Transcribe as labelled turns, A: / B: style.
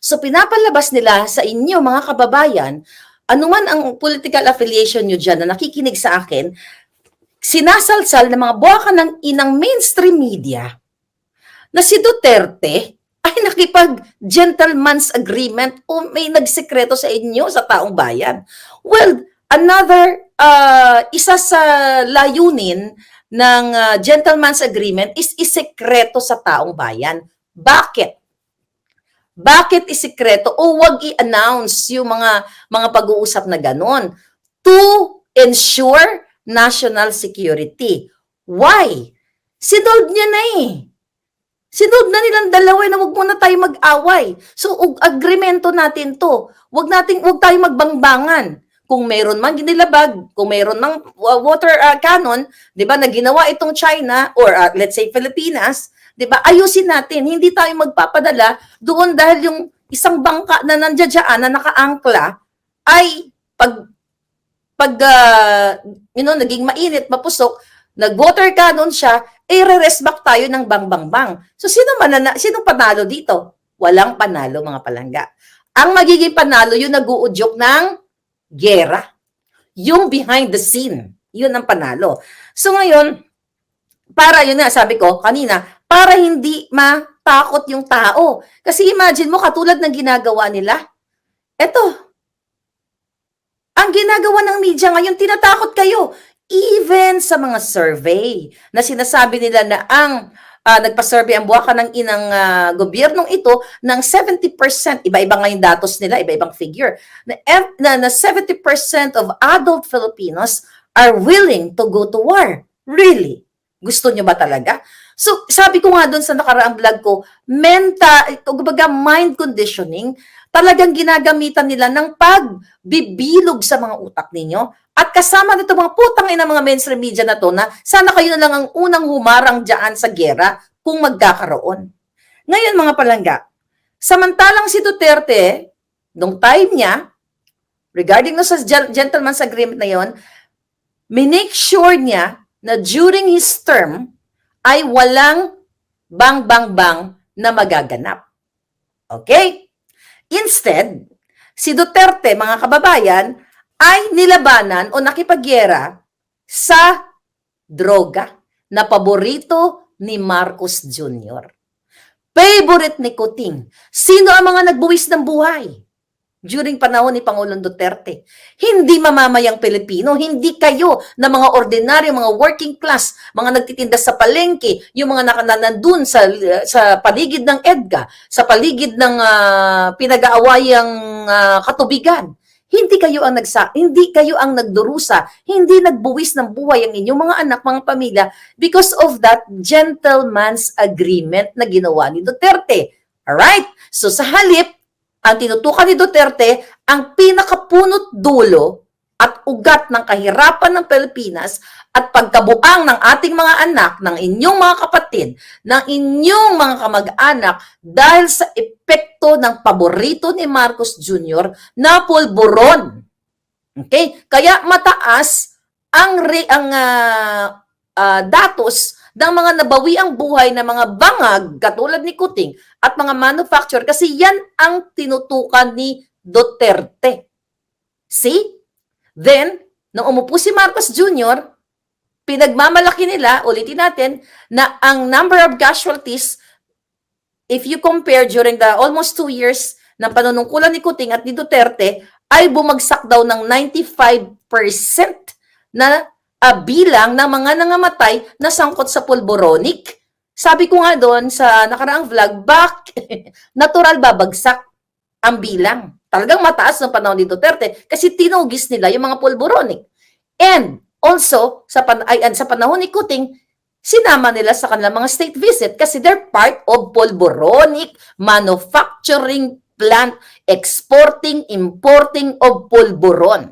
A: So pinapalabas nila sa inyo mga kababayan, anuman ang political affiliation nyo dyan na nakikinig sa akin, sinasalsal ng mga buwaka ng inang mainstream media na si Duterte ay nakipag-gentleman's agreement o may nagsekreto sa inyo sa taong bayan. Well, another, uh, isa sa layunin ng uh, gentleman's agreement is isekreto sa taong bayan. Bakit? Bakit isikreto o wag i-announce yung mga mga pag-uusap na ganon to ensure national security. Why? Sinold niya na eh. Sinold na nilang dalawa eh, na wag muna tayo mag-away. So, ug- agreemento natin to. Wag nating wag tayo magbangbangan. Kung meron man ginilabag, kung meron mang water uh, cannon, 'di ba, na ginawa itong China or uh, let's say Pilipinas, 'di ba? Ayusin natin. Hindi tayo magpapadala doon dahil yung isang bangka na nandiyan na nakaangkla ay pag pag uh, you know, naging mainit, mapusok, nag-water cannon siya, eh re-rest back tayo ng bang bang bang. So sino manana, sino panalo dito? Walang panalo mga palangga. Ang magiging panalo yung nag-uudyok ng gera. Yung behind the scene. Yun ang panalo. So ngayon, para yun na, sabi ko kanina, para hindi matakot yung tao. Kasi imagine mo, katulad ng ginagawa nila, eto, ang ginagawa ng media ngayon, tinatakot kayo. Even sa mga survey na sinasabi nila na ang ah, nagpa-survey ang buwaka ng inang ah, gobyernong ito ng 70%, iba-iba nga yung datos nila, iba-ibang figure, na, na, na 70% of adult Filipinos are willing to go to war. Really? Gusto nyo ba talaga? So, sabi ko nga doon sa nakaraang vlog ko, mental, kumbaga mind conditioning, talagang ginagamitan nila ng pagbibilog sa mga utak ninyo. At kasama nito mga putang ina mga mainstream media na to na sana kayo na lang ang unang humarang dyan sa gera kung magkakaroon. Ngayon mga palangga, samantalang si Duterte, nung time niya, regarding no sa gen- gentleman's agreement na yon, minake sure niya na during his term ay walang bang bang bang na magaganap. Okay? Instead, si Duterte, mga kababayan, ay nilabanan o nakipagyera sa droga na paborito ni Marcos Jr. Favorite ni Kuting. Sino ang mga nagbuwis ng buhay? During panahon ni Pangulong Duterte. Hindi mamamayang Pilipino, hindi kayo na mga ordinaryo, mga working class, mga nagtitinda sa palengke, yung mga nakanandun sa, sa paligid ng EDGA, sa paligid ng ah, pinag-aawayang ah, katubigan. Hindi kayo ang nagsa hindi kayo ang nagdurusa, hindi nagbuwis ng buhay ang inyong mga anak, mga pamilya because of that gentleman's agreement na ginawa ni Duterte. Alright? So sa halip, ang tinutukan ni Duterte, ang pinakapunot dulo at ugat ng kahirapan ng Pilipinas at pagkabuang ng ating mga anak, ng inyong mga kapatid, ng inyong mga kamag-anak dahil sa epekto ng paborito ni Marcos Jr. na pulburon. Okay? Kaya mataas ang re, ang ah, ah, datos ng mga nabawi ang buhay ng mga bangag katulad ni Kuting at mga manufacturer kasi yan ang tinutukan ni Duterte. See? Then, nung umupo si Marcos Jr., pinagmamalaki nila, ulitin natin, na ang number of casualties, if you compare during the almost two years ng panunungkulan ni Kuting at ni Duterte, ay bumagsak daw ng 95% na ah, bilang ng mga nangamatay na sangkot sa pulboronic. Sabi ko nga doon sa nakaraang vlog, bak, natural babagsak ang bilang. Talagang mataas ng panahon ni Duterte kasi tinugis nila yung mga pulboronic. And also, sa, pan ay, and sa panahon ni Kuting, sinama nila sa kanilang mga state visit kasi they're part of pulboronic manufacturing plant exporting, importing of pulburon.